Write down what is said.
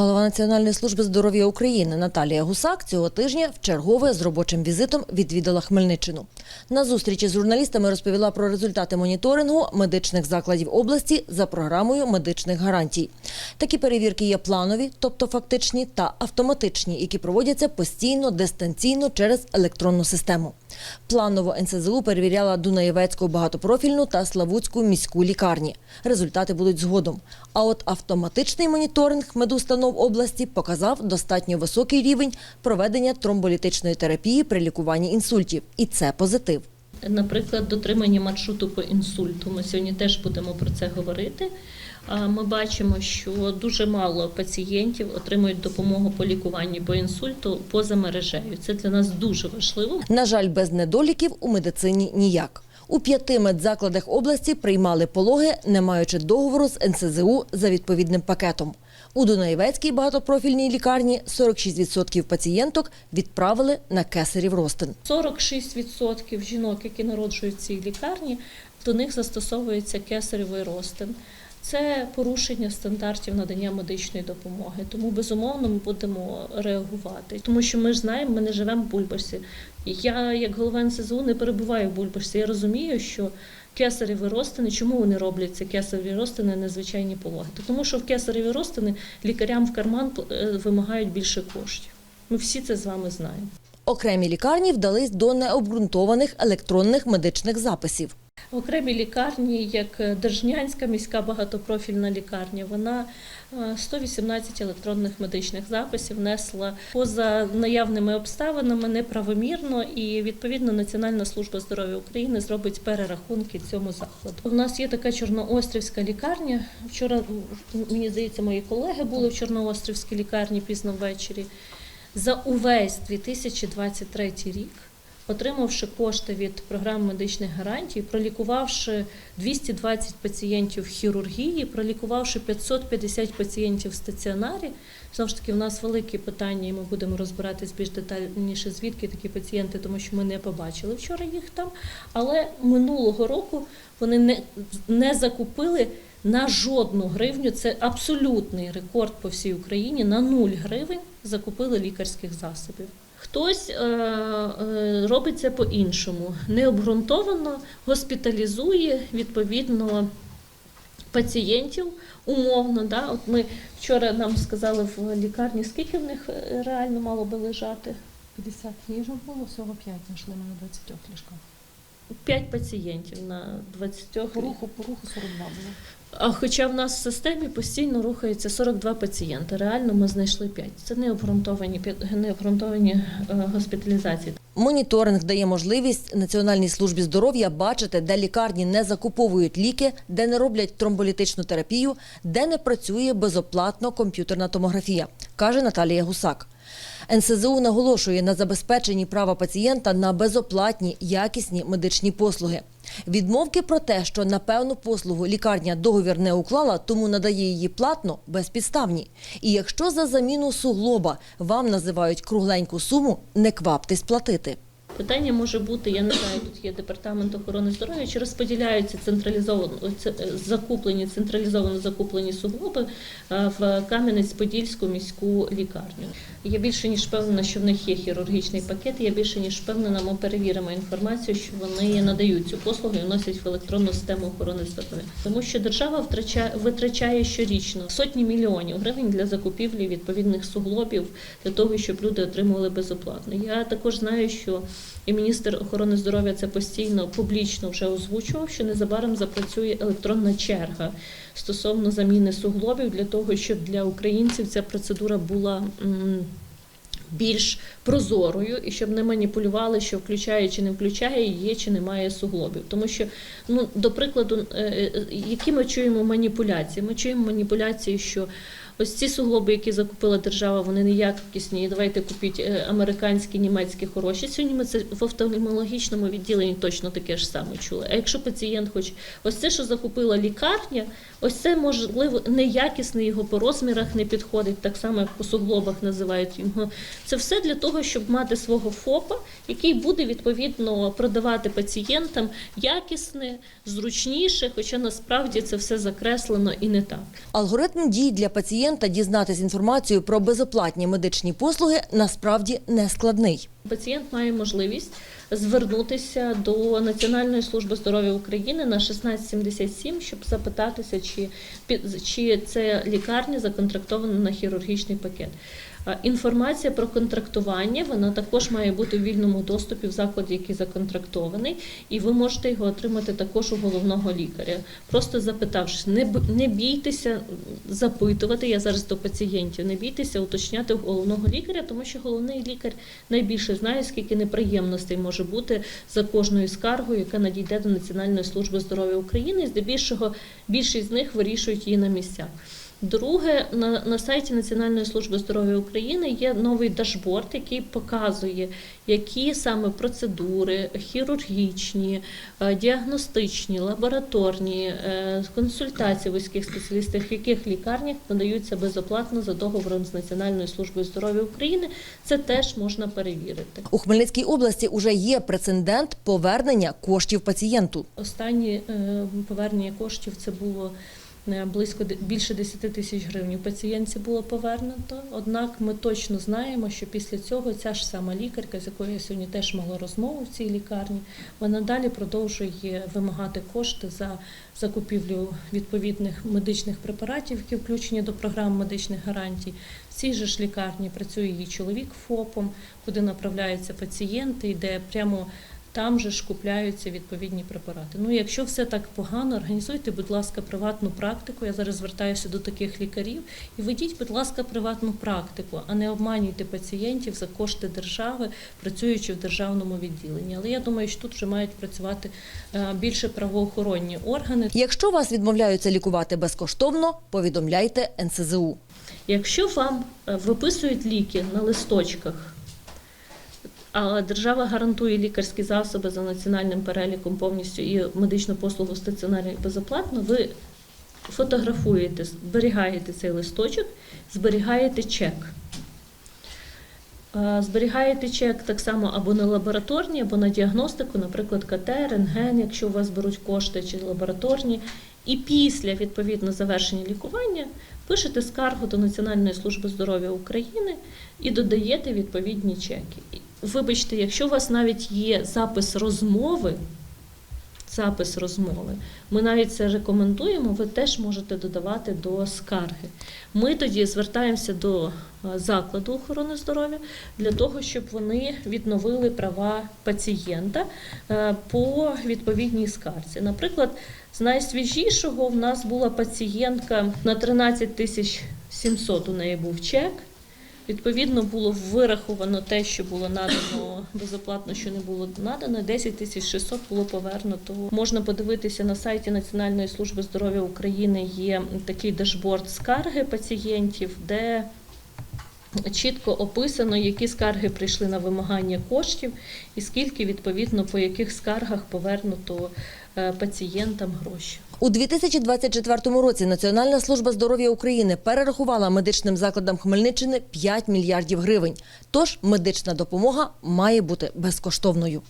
Голова Національної служби здоров'я України Наталія Гусак цього тижня в чергове з робочим візитом відвідала Хмельниччину. На зустрічі з журналістами розповіла про результати моніторингу медичних закладів області за програмою медичних гарантій. Такі перевірки є планові, тобто фактичні, та автоматичні, які проводяться постійно, дистанційно через електронну систему. Планово НСЗУ перевіряла Дунаєвецьку багатопрофільну та Славутську міську лікарні. Результати будуть згодом. А от автоматичний моніторинг медустанов області показав достатньо високий рівень проведення тромболітичної терапії при лікуванні інсультів. І це позитив. Наприклад, дотримання маршруту по інсульту. Ми сьогодні теж будемо про це говорити. Ми бачимо, що дуже мало пацієнтів отримують допомогу по лікуванню по інсульту поза мережею. Це для нас дуже важливо. На жаль, без недоліків у медицині ніяк. У п'яти медзакладах області приймали пологи, не маючи договору з НСЗУ за відповідним пакетом. У Дунаєвецькій багатопрофільній лікарні 46% пацієнток відправили на кесарів розтин. 46% жінок, які народжують в цій лікарні, до них застосовується кесаревий розтин. Це порушення стандартів надання медичної допомоги. Тому безумовно ми будемо реагувати. Тому що ми ж знаємо, ми не живемо в Бульбашці. Я, як голова НСЗУ, не перебуваю в Бульбашці. Я розумію, що кесареві розтини, чому вони роблять ці кесареві розтини незвичайні пологи? Тому що в кесареві розтини лікарям в карман е, вимагають більше коштів. Ми всі це з вами знаємо. Окремі лікарні вдались до необґрунтованих електронних медичних записів. Окремі лікарні, як Держнянська міська багатопрофільна лікарня, вона е, 118 електронних медичних записів внесла поза наявними обставинами неправомірно, і відповідно Національна служба здоров'я України зробить перерахунки цьому закладу. У нас є така чорноострівська лікарня. Вчора мені здається, мої колеги були в Чорноострівській лікарні пізно ввечері. За увесь 2023 рік отримавши кошти від програми медичних гарантій, пролікувавши 220 пацієнтів в хірургії, пролікувавши 550 пацієнтів в стаціонарі. Знову ж таки, у нас великі питання, і ми будемо розбиратись більш детальніше, звідки такі пацієнти, тому що ми не побачили вчора їх там. Але минулого року вони не, не закупили на жодну гривню. Це абсолютний рекорд по всій Україні. На 0 гривень закупили лікарських засобів. Хтось е, е, робить це по-іншому, необґрунтовано госпіталізує відповідно пацієнтів умовно. Да? От ми вчора нам сказали в лікарні, скільки в них е, реально мало би лежати. 50 ліжок було, всього 5 знайшли ми на 20 ліжках. 5 пацієнтів на 20 По руху, по руху 42 було. А хоча в нас в системі постійно рухається 42 пацієнти, реально ми знайшли 5. Це необґрунтовані необґрунтовані е, госпіталізації. Моніторинг дає можливість Національній службі здоров'я бачити, де лікарні не закуповують ліки, де не роблять тромболітичну терапію, де не працює безоплатно комп'ютерна томографія, каже Наталія Гусак. НСЗУ наголошує на забезпеченні права пацієнта на безоплатні якісні медичні послуги. Відмовки про те, що на певну послугу лікарня договір не уклала, тому надає її платно, безпідставні. І якщо за заміну суглоба вам називають кругленьку суму, не кваптесь платити. Питання може бути, я не знаю, тут є департамент охорони здоров'я, чи розподіляються централізовано це, е, закуплені, централізовано закуплені суглоби е, в Кам'янець-Подільську міську лікарню. Я більше ніж впевнена, що в них є хірургічний пакет. Я більше ніж впевнена, ми перевіримо інформацію, що вони надають цю послугу і вносять в електронну систему охорони здоров'я. Тому що держава втрачає витрачає щорічно сотні мільйонів гривень для закупівлі відповідних суглобів для того, щоб люди отримували безоплатно. Я також знаю, що і міністр охорони здоров'я це постійно публічно вже озвучував, що незабаром запрацює електронна черга стосовно заміни суглобів для того, щоб для українців ця процедура була. Більш прозорою і щоб не маніпулювали, що включає чи не включає, є чи немає суглобів. Тому що, ну до прикладу, е, е, які ми чуємо маніпуляції? Ми чуємо маніпуляції, що ось ці суглоби, які закупила держава, вони неякісні. і Давайте купіть е, американські, німецькі хороші. Сьогодні ми це в офтальмологічному відділенні точно таке ж саме чули. А якщо пацієнт хоче, ось це, що закупила лікарня, ось це можливо неякісне його по розмірах не підходить, так само як по суглобах називають його. Це все для того, щоб мати свого ФОПа, який буде відповідно продавати пацієнтам якісне, зручніше, хоча насправді це все закреслено і не так. Алгоритм дій для пацієнта пацієнта дізнатись інформацію про безоплатні медичні послуги насправді не складний. Пацієнт має можливість звернутися до Національної служби здоров'я України на 1677, щоб запитатися, чи, чи це лікарня законтрактована на хірургічний пакет. А Інформація про контрактування вона також має бути у вільному доступі в закладі, який законтрактований, і ви можете його отримати також у головного лікаря. Просто запитавшись, не бійтеся запитувати. Я зараз до пацієнтів, не бійтеся уточняти у головного лікаря, тому що головний лікар найбільше знає, скільки неприємностей може бути за кожною скаргою, яка надійде до Національної служби здоров'я України. І здебільшого більшість з них вирішують її на місцях. Друге, на, на сайті Національної служби здоров'я України є новий дашборд, який показує, які саме процедури хірургічні, е, діагностичні, лабораторні, е, консультації вузьких спеціалістів, в яких лікарнях надаються безоплатно за договором з Національною службою здоров'я України. Це теж можна перевірити. У Хмельницькій області уже є прецедент повернення коштів пацієнту. Останнє е, повернення коштів це було близько більше 10 тисяч гривень. Пацієнтці було повернуто. Однак ми точно знаємо, що після цього ця ж сама лікарка, з якою я сьогодні теж мала розмову в цій лікарні, вона далі продовжує вимагати кошти за закупівлю відповідних медичних препаратів, які включені до програм медичних гарантій. В цій же ж лікарні працює її чоловік ФОПом, куди направляються пацієнти, і де прямо там же ж купляються відповідні препарати. Ну, якщо все так погано, організуйте, будь ласка, приватну практику. Я зараз звертаюся до таких лікарів і ведіть, будь ласка, приватну практику, а не обманюйте пацієнтів за кошти держави, працюючи в державному відділенні. Але я думаю, що тут вже мають працювати е, більше правоохоронні органи. Якщо вас відмовляються лікувати безкоштовно, повідомляйте НСЗУ. Якщо вам е, виписують ліки на листочках, а держава гарантує лікарські засоби за національним переліком повністю і медичну послугу стаціонарі безоплатно, ви фотографуєте, зберігаєте цей листочок, зберігаєте чек. Зберігаєте чек так само або на лабораторні, або на діагностику, наприклад, КТ, рентген, якщо у вас беруть кошти чи лабораторні. І після відповідно завершення лікування пишете скаргу до Національної служби здоров'я України і додаєте відповідні чеки. Вибачте, якщо у вас навіть є запис розмови, запис розмови, ми навіть це рекомендуємо, ви теж можете додавати до скарги. Ми тоді звертаємося до е, закладу охорони здоров'я для того, щоб вони відновили права пацієнта е, по відповідній скарці. Наприклад, з найсвіжішого в нас була пацієнтка на 13 тисяч 700 у неї був чек. Відповідно, було вираховано те, що було надано безоплатно, що не було надано. 10 тисяч 600 було повернуто. Можна подивитися на сайті Національної служби здоров'я України. Є такий дашборд скарги пацієнтів, де чітко описано, які скарги прийшли на вимагання коштів, і скільки відповідно по яких скаргах повернуто е, пацієнтам гроші. У 2024 році Національна служба здоров'я України перерахувала медичним закладам Хмельниччини 5 мільярдів гривень. Тож медична допомога має бути безкоштовною.